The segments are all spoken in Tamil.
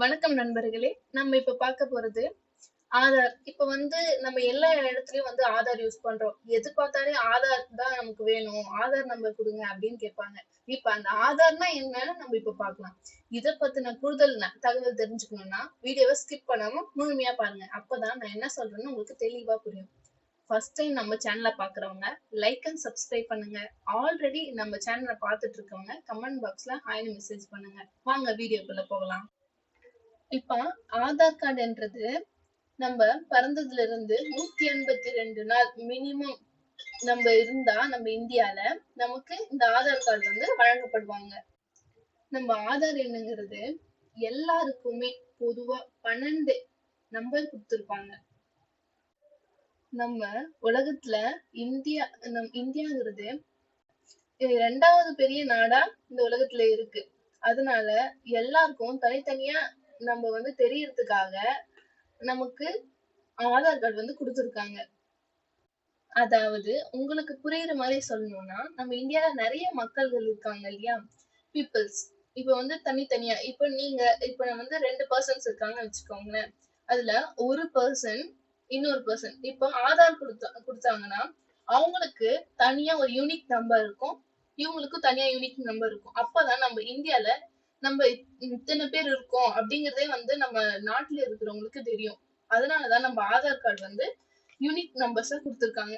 வணக்கம் நண்பர்களே. நம்ம இப்ப பார்க்க போறது ஆதார். இப்ப வந்து நம்ம எல்லா இடத்துலயும் வந்து ஆதார் யூஸ் பண்றோம். எது பார்த்தாலே ஆதார் தான் நமக்கு வேணும். ஆதார் நம்பர் கொடுங்க அப்படின்னு கேட்பாங்க. இப்ப அந்த ஆதார்னா என்னன்னு நம்ம இப்ப பார்க்கலாம். இத பத்தின கூடுதல் தகவல் தெரிஞ்சுக்கணும்னா வீடியோவை ஸ்கிப் பண்ணாம முழுமையா பாருங்க. அப்பதான் நான் என்ன சொல்றேன்னு உங்களுக்கு தெளிவா புரியும். ஃபர்ஸ்ட் டைம் நம்ம சேனலை பாக்குறவங்க லைக் அண்ட் சப்ஸ்கிரைப் பண்ணுங்க. ஆல்ரெடி நம்ம சேனலை பார்த்துட்டு இருக்கவங்க கமெண்ட் பாக்ஸ்ல ஹாய்னு மெசேஜ் பண்ணுங்க. வாங்க வீடியோக்குள்ள போகலாம். இப்ப ஆதார் கார்டுன்றது நம்ம பிறந்ததுல இருந்து நூத்தி எண்பத்தி ரெண்டு நாள் மினிமம் நம்ம இருந்தா நம்ம இந்தியால நமக்கு இந்த ஆதார் கார்டு வந்து வழங்கப்படுவாங்க. நம்ம ஆதார் எண்ணுங்கிறது எல்லாருக்குமே பொதுவா பன்னெண்டு நம்பர் கொடுத்துருப்பாங்க. நம்ம உலகத்துல இந்தியா நம் இந்தியாங்கிறது இது ரெண்டாவது பெரிய நாடா இந்த உலகத்துல இருக்கு. அதனால எல்லாருக்கும் தனித்தனியா நம்ம வந்து தெரியறதுக்காக நமக்கு ஆதார் கார்டு வந்து கொடுத்துருக்காங்க. அதாவது உங்களுக்கு புரியுற மாதிரி சொல்லணும்னா நம்ம இந்தியால நிறைய மக்கள்கள் இருக்காங்க இல்லையா? பீப்புள்ஸ் இப்ப வந்து தனித்தனியா இப்ப நீங்க இப்ப வந்து ரெண்டு பர்சன்ஸ் இருக்காங்கன்னு வச்சுக்கோங்களேன். அதுல ஒரு பர்சன் இன்னொரு பர்சன் இப்ப ஆதார் கொடுத்தா கொடுத்தாங்கன்னா அவங்களுக்கு தனியா ஒரு யூனிக் நம்பர் இருக்கும். இவங்களுக்கும் தனியா யூனிக் நம்பர் இருக்கும். அப்பதான் நம்ம இந்தியால நம்ம இத்- இத்தனை பேர் இருக்கோம் அப்படிங்கறதே வந்து நம்ம நாட்டுல இருக்கிறவங்களுக்கு தெரியும். அதனாலதான் நம்ம ஆதார் கார்டு வந்து யூனிக் நம்பர்ஸ கொடுத்துருக்காங்க.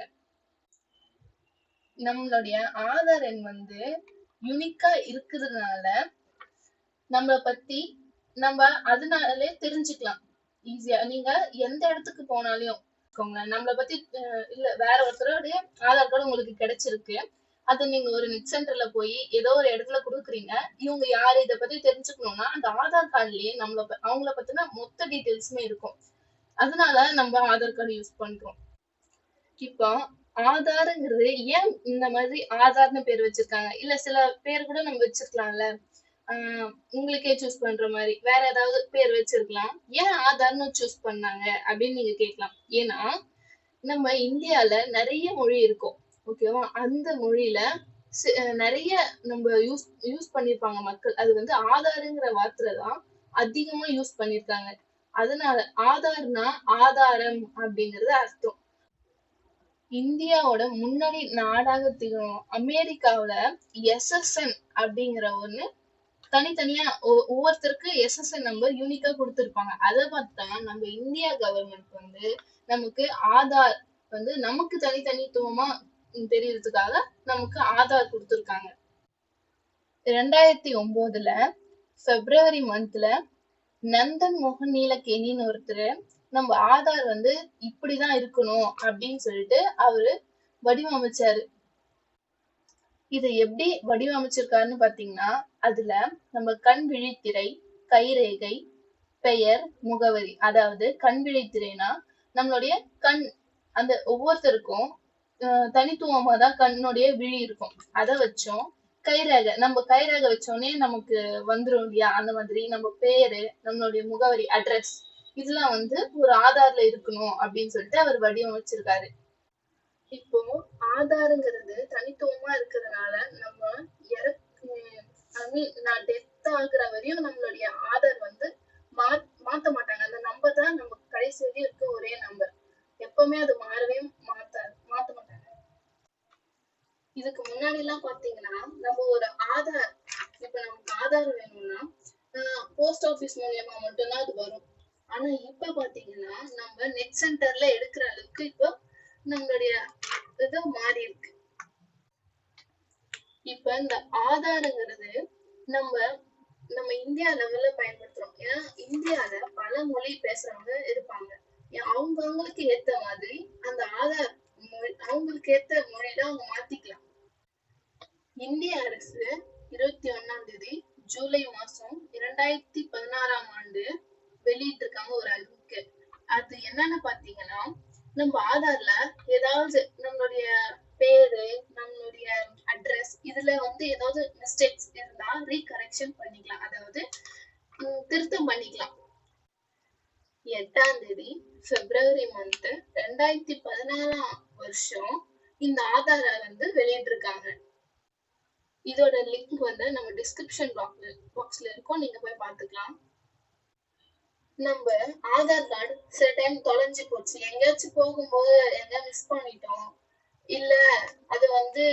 நம்மளுடைய ஆதார் எண் வந்து யூனிக்கா இருக்கிறதுனால நம்ம பத்தி நம்ம அதனாலே தெரிஞ்சுக்கலாம். ஈஸியா நீங்க எந்த இடத்துக்கு போனாலையும் நம்மளை நம்மள பத்தி இல்ல வேற ஒருத்தருடைய ஆதார் கார்டு உங்களுக்கு கிடைச்சிருக்கு. அது நீங்க ஒரு நெட் சென்டர்ல போய் ஏதோ ஒரு இடத்துல குடுக்குறீங்க. இவங்க யாரு? இதை பத்தி தெரிஞ்சுக்கணும்னா அந்த ஆதார் கார்டுலயே நம்மள அவங்கள பத்தின மொத்த டீட்டெயில்ஸுமே இருக்கும். அதனால நம்ம ஆதார் கார்டு யூஸ் பண்றோம். இப்போ ஆதாருங்கிறது ஏன் இந்த மாதிரி ஆதார்னு பேர் வச்சிருக்காங்க? இல்ல சில பேர் கூட நம்ம வச்சிருக்கலாம்ல. ஆஹ் உங்களுக்கே சூஸ் பண்ற மாதிரி. வேற ஏதாவது பேர் வச்சிருக்கலாம். ஏன் ஆதார்னு சூஸ் பண்ணாங்க? அப்படின்னு நீங்க கேட்கலாம். ஏன்னா நம்ம இந்தியால நிறைய மொழி இருக்கும். ஓகேவா அந்த மொழியில நிறைய நம்ம யூஸ் யூஸ் பண்ணிருப்பாங்க மக்கள். அது வந்து ஆதாருங்கிற வார்த்தை தான் அதிகமா யூஸ் பண்ணிருக்காங்க. அதனால ஆதார்னா ஆதாரம் அப்படிங்கறது அர்த்தம். இந்தியாவோட முன்னணி நாடாக திகழும் அமெரிக்காவுல எஸ்எஸ்என் அப்படிங்கிற ஒண்ணு தனித்தனியா ஒவ்வொருத்தருக்கு எஸ்எஸ்என் நம்பர் யூனிக்கா கொடுத்துருப்பாங்க. அதை பார்த்தா நம்ம இந்தியா கவர்மெண்ட் வந்து நமக்கு ஆதார் வந்து நமக்கு தனித்தனித்துவமா தெரியறதுக்காக நமக்கு ஆதார் கொடுத்திருக்காங்க. ரெண்டாயிரத்தி ஒன்பதுல பிப்ரவரி மந்த்ல நந்தன் மோகன் நீலகேணின்னு ஒருத்தர் நம்ம ஆதார் வந்து இப்படிதான் இருக்கணும் அப்படின்னு சொல்லிட்டு அவரு வடிவமைச்சாரு. இதை எப்படி வடிவமைச்சிருக்காருன்னு பாத்தீங்கன்னா அதுல நம்ம கண் விழித்திரை கைரேகை பெயர் முகவரி அதாவது கண் விழித்திரைனா நம்மளுடைய கண் அந்த ஒவ்வொருத்தருக்கும் தனித்துவமா தான் கண்ணுடைய விழி இருக்கும். அதை வச்சோம். கைரேகை நம்ம கைரேகை வச்சோடனே நமக்கு வந்துரும் இல்லையா? அந்த மாதிரி நம்ம பேரு நம்மளுடைய முகவரி அட்ரஸ் இதெல்லாம் வந்து ஒரு ஆதார்ல இருக்கணும் அப்படின்னு சொல்லிட்டு அவர் வடிவமைச்சிருக்காரு. இப்போ ஆதாருங்கிறது தனித்துவமா இருக்கிறதுனால நம்ம இறக்கு ஐ மீன் நான் டெத் ஆகுற வரையும் நம்மளுடைய ஆதார் வந்து மாத்த மாட்டாங்க. அந்த நம்பர் தான் நம்ம கடைசி வரையும் இருக்க ஒரே நம்பர் எப்பவுமே அது மாறவே மாத்த மாத்த மாட்டாங்க இதுக்கு முன்னாடி எல்லாம் பாத்தீங்கன்னா நம்ம ஒரு ஆதார் இப்ப நமக்கு ஆதார் வேணும்னா போஸ்ட் ஆபீஸ் மூலியமா மட்டும்தான் அது வரும். ஆனா இப்ப பாத்தீங்கன்னா நம்ம நெட் சென்டர்ல எடுக்கிற அளவுக்கு இப்போ நம்மளுடைய இது மாறி இருக்கு. இப்ப இந்த ஆதாருங்கிறது நம்ம நம்ம இந்தியா லெவல்ல பயன்படுத்துறோம். ஏன்னா இந்தியால பல மொழி பேசுறவங்க இருப்பாங்க. அவங்க அவங்களுக்கு ஏத்த மாதிரி அந்த ஆதார் மொழி அவங்களுக்கு ஏத்த மொழியில அவங்க மாத்தி இந்திய அரசு இருபத்தி ஒன்னாம் தேதி ஜூலை மாசம் இரண்டாயிரத்தி பதினாறாம் ஆண்டு வெளியிட்டிருக்காங்க ஒரு அறிவிக்கை அது என்னன்னு பாத்தீங்கன்னா நம்ம ஆதார்ல ஏதாவது நம்மளுடைய பேரு நம்மளுடைய அட்ரஸ் இதுல வந்து ஏதாவது மிஸ்டேக்ஸ் இருந்தா ரீகரெக்ஷன் பண்ணிக்கலாம். அதாவது உம், திருத்தம் பண்ணிக்கலாம். எட்டாம் தேதி பிப்ரவரி மந்த் ரெண்டாயிரத்தி பதினாறாம் வருஷம் இந்த ஆதாரை வந்து வெளியிட்டிருக்காங்க. இதோட லிங்க் வந்து நம்ம டிஸ்கிரிப்ஷன் பாக்ஸ்ல பாக்ஸ்ல இருக்கும். நீங்க போய் பார்த்துக்கலாம். நம்ம ஆதார் கார்டு சில டைம் தொலைஞ்சு போச்சு. எங்கேயாச்சும் போகும்போது எங்க மிஸ் பண்ணிட்டோம். இல்ல அது வந்து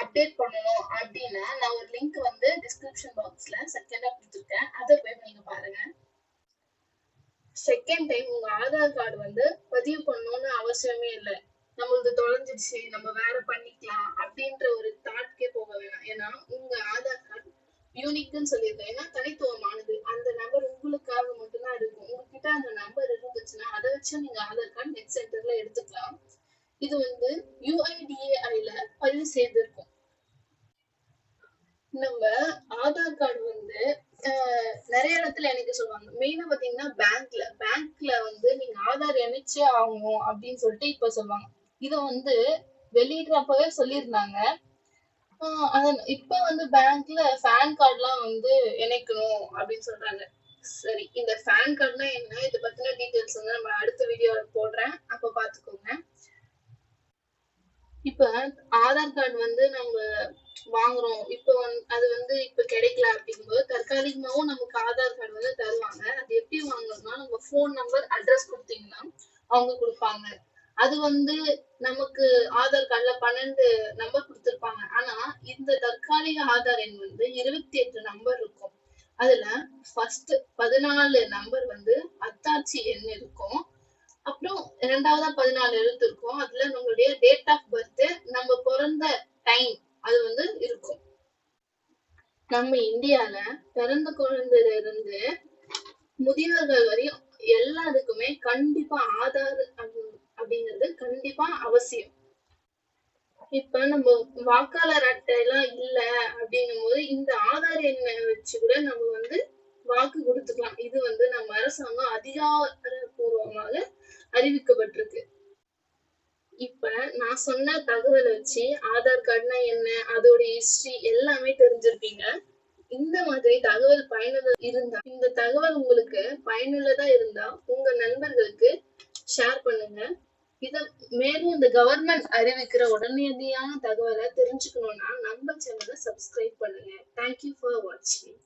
அப்டேட் பண்ணணும் அப்படின்னா நான் ஒரு லிங்க் வந்து டிஸ்கிரிப்ஷன் பாக்ஸ்ல செகண்டா கொடுத்துருக்கேன். அதை போய் நீங்க பாருங்க. செகண்ட் டைம் உங்க ஆதார் கார்டு வந்து பதிவு பண்ணணும்னு அவசியமே இல்லை. நம்மளுது தொலைஞ்சிடுச்சு. நம்ம வேற பண்ணிக்கலாம் அப்படின்ற ஒரு தாட் ஏன்னா உங்க ஆதார் கார்டு யூனிக்னு சொல்லியிருக்கேன். ஏன்னா தனித்துவமானது. அந்த நம்பர் உங்களுக்காக மட்டும்தான் இருக்கும். உங்ககிட்ட அந்த நம்பர் இருந்துச்சுன்னா அதை வச்சு நீங்க ஆதார் கார்டு நெட் சென்டர்ல எடுத்துக்கலாம். இது வந்து யூஐடிஏஐல பதிவு செய்திருக்கும். நம்ம ஆதார் கார்டு வந்து நிறைய இடத்துல எனக்கு சொல்லுவாங்க. மெயினா பாத்தீங்கன்னா பேங்க்ல பேங்க்ல வந்து நீங்க ஆதார் இணைச்சே ஆகணும் அப்படின்னு சொல்லிட்டு இப்ப சொல்லுவாங்க. இத வந்து வெளியிடுறப்பவே சொல்லியிருந்தாங்க. இப்ப வந்து பேங்க்ல பேன் கார்டுலாம் வந்து இணைக்கணும் அப்படின்னு சொல்றாங்க. சரி இந்த ஃபேன் கார்டுனா என்ன? இதை பத்தின டீடைல்ஸ் வந்து நம்ம அடுத்த வீடியோல போடுறேன். அப்ப பாத்துக்கோங்க. இப்ப ஆதார் கார்டு வந்து நம்ம வாங்குறோம். இப்ப வந்து அது வந்து இப்ப கிடைக்கல அப்படிங்கும்போது தற்காலிகமாவும் நமக்கு ஆதார் கார்டு வந்து தருவாங்க. அது எப்படி வாங்கணும்னா நம்ம ஃபோன் நம்பர் அட்ரஸ் கொடுத்தீங்கன்னா அவங்க கொடுப்பாங்க. அது வந்து நமக்கு ஆதார் கார்டுல பன்னெண்டு நம்பர் கொடுத்திருப்பாங்க. ஆனா இந்த தற்காலிக ஆதார் எண் வந்து இருபத்தி எட்டு நம்பர் இருக்கும். அதுல ஃபர்ஸ்ட் பதினாலு நம்பர் வந்து அத்தாட்சி எண் இருக்கும். அப்புறம் ரெண்டாவதா பதினாலு எழுத்து இருக்கும். அதுல நம்மளுடைய டேட் ஆஃப் பர்த் நம்ம பிறந்த டைம் அது வந்து இருக்கும். நம்ம இந்தியால பிறந்த குழந்தையில இருந்து முதியவர்கள் வரையும் எல்லாருக்குமே கண்டிப்பா ஆதார் அப்படி- அப்படிங்கிறது கண்டிப்பா அவசியம். இப்ப நம்ம வாக்காளர் அட்டை எல்லாம் இல்ல அப்படிங்கும் போது இந்த ஆதார் எண்ணை வச்சு கூட நம்ம வந்து வாக்கு கொடுத்துக்கலாம். இது வந்து நம்ம அரசாங்கம் அதிகாரபூர்வமாக அறிவிக்கப்பட்டிருக்கு. இப்ப நான் சொன்ன தகவலை வச்சு ஆதார் கார்டுனா என்ன அதோட ஹிஸ்டரி எல்லாமே தெரிஞ்சிருப்பீங்க. இந்த மாதிரி தகவல் பயனுள்ள இருந்தா இந்த தகவல் உங்களுக்கு பயனுள்ளதா இருந்தா உங்க நண்பர்களுக்கு ஷேர் பண்ணுங்க. இத மேலும் இந்த கவர்மெண்ட் அறிவிக்கிற உடனடியான தகவலை தெரிஞ்சுக்கணும்னா நம்ம சேனலை சப்ஸ்கிரைப் பண்ணுங்க. தேங்க்யூ ஃபார் வாட்சிங்